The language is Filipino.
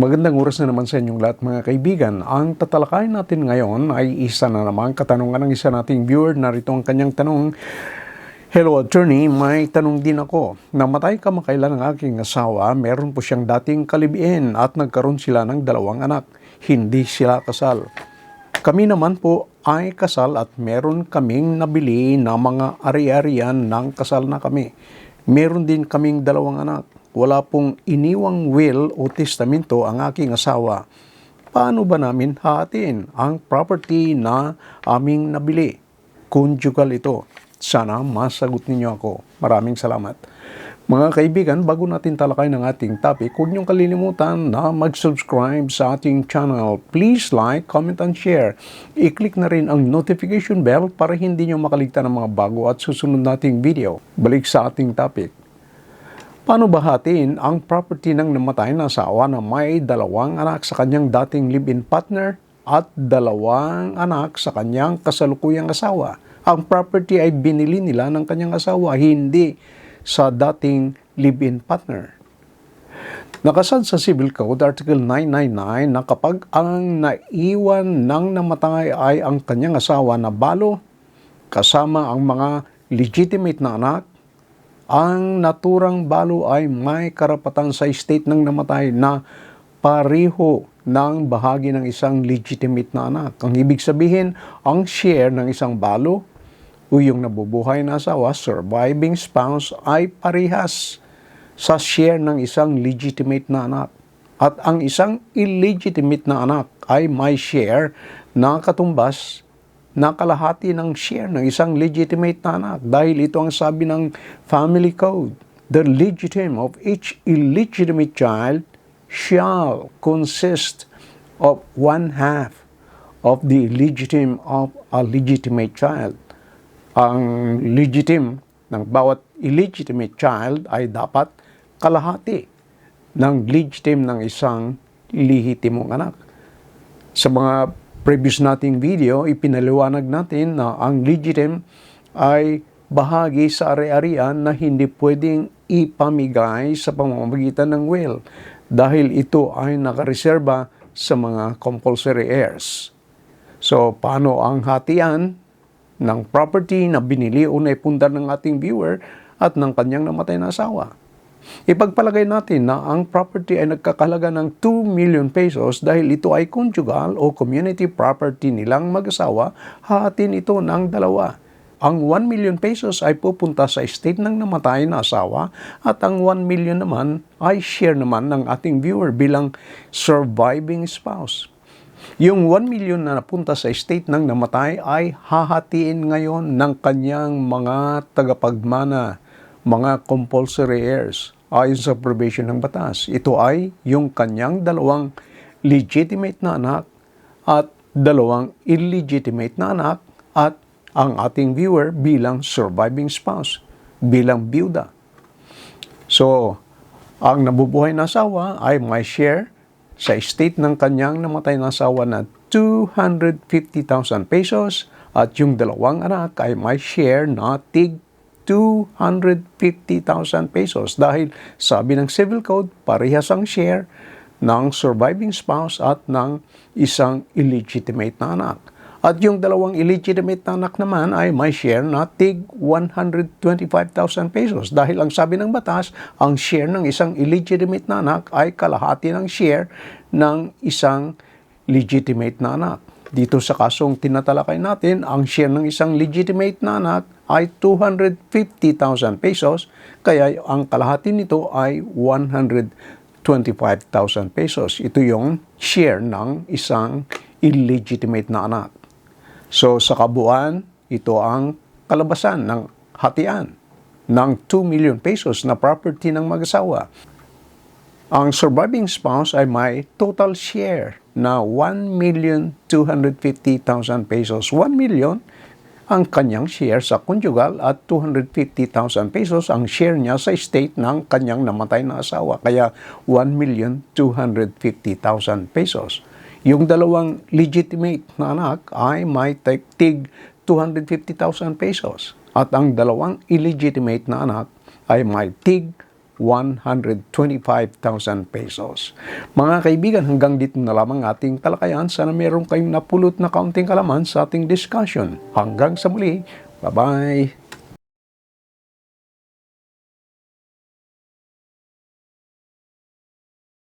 Magandang oras na naman sa inyong lahat mga kaibigan. Ang tatalakayin natin ngayon ay isa na naman katanungan ng isa nating viewer. Narito ang kanyang tanong. Hello attorney, may tanong din ako. Namatay kamakailan ng aking asawa, meron po siyang dating kalibiin at nagkaroon sila ng dalawang anak. Hindi sila kasal. Kami naman po ay kasal at meron kaming nabili na mga ari-arian ng kasal na kami. Meron din kaming dalawang anak. Wala pong iniwang will o testamento ang aking asawa. Paano ba namin hahatiin ang property na aming nabili? Conjugal ito. Sana masagot ninyo ako. Maraming salamat. Mga kaibigan, bago natin talakay ng ating topic, huwag niyong kalilimutan na mag-subscribe sa ating channel. Please like, comment, and share. I-click na rin ang notification bell para hindi niyo makaligtan ng mga bago at susunod nating video. Balik sa ating topic. Paano bahatiin ang property ng namatay na asawa na may dalawang anak sa kanyang dating live-in partner at dalawang anak sa kanyang kasalukuyang asawa? Ang property ay binili nila ng kanyang asawa, hindi sa dating live-in partner. Nakasad sa Civil Code Article 999 na kapag ang naiwan ng namatay ay ang kanyang asawa na balo kasama ang mga legitimate na anak, ang naturang balo ay may karapatan sa estate ng namatay na pareho ng bahagi ng isang legitimate na anak. Ang ibig sabihin, ang share ng isang balo o yung nabubuhay na asawa, surviving spouse, ay parihas sa share ng isang legitimate na anak. At ang isang illegitimate na anak ay may share na katumbas na kalahati ng share ng isang legitimate na anak. Dahil ito ang sabi ng family code. The legitimate of each illegitimate child shall consist of one half of the legitimate of a legitimate child ang legitim ng bawat illegitimate child ay dapat kalahati ng legitim ng isang lehitimong anak. Sa mga previous nating video, ipinaliwanag natin na ang legitim ay bahagi sa ari-arian na hindi pwedeng ipamigay sa pamamagitan ng will dahil ito ay nakareserba sa mga compulsory heirs. So, paano ang hatian ng property na binili o naipundar ng ating viewer at ng kanyang namatay na asawa. Ipagpalagay natin na ang property ay nagkakalaga ng 2 million pesos dahil ito ay conjugal o community property nilang mag-asawa, hahatin ito ng dalawa. Ang 1 million pesos ay pupunta sa estate ng namatay na asawa at ang 1 million naman ay share naman ng ating viewer bilang surviving spouse. Yung 1 million na napunta sa estate ng namatay ay hahatiin ngayon ng kanyang mga tagapagmana, mga compulsory heirs ayon sa provision ng batas. Ito ay yung kanyang dalawang legitimate na anak at dalawang illegitimate na anak at ang ating viewer bilang surviving spouse, bilang byuda. So, ang nabubuhay na asawa ay may share sa estate ng kanyang namatay na asawa na 250,000 pesos at yung dalawang anak ay may share na tig 250,000 pesos dahil sabi ng civil code parehas ang share ng surviving spouse at ng isang illegitimate na anak. At yung dalawang illegitimate na anak naman ay may share na tig 125,000 pesos. Dahil ang sabi ng batas, ang share ng isang illegitimate na anak ay kalahati ng share ng isang legitimate na anak. Dito sa kasong tinatalakay natin, ang share ng isang legitimate na anak ay 250,000 pesos, kaya ang kalahati nito ay 125,000 pesos. Ito yung share ng isang illegitimate na anak. So sa kabuuan, ito ang kalabasan ng hatian ng 2 million pesos na property ng mag-asawa. Ang surviving spouse ay may total share na 1,250,000 pesos. 1 million ang kanyang share sa conjugal at 250,000 pesos ang share niya sa estate ng kanyang namatay na asawa. Kaya 1,250,000 pesos. Yung dalawang legitimate na anak ay may tig 250,000 pesos. At ang dalawang illegitimate na anak ay may tig 125,000 pesos. Mga kaibigan, hanggang dito na lamang ating talakayan. Sana meron kayong napulot na kaunting kalaman sa ating discussion. Hanggang sa muli, bye-bye!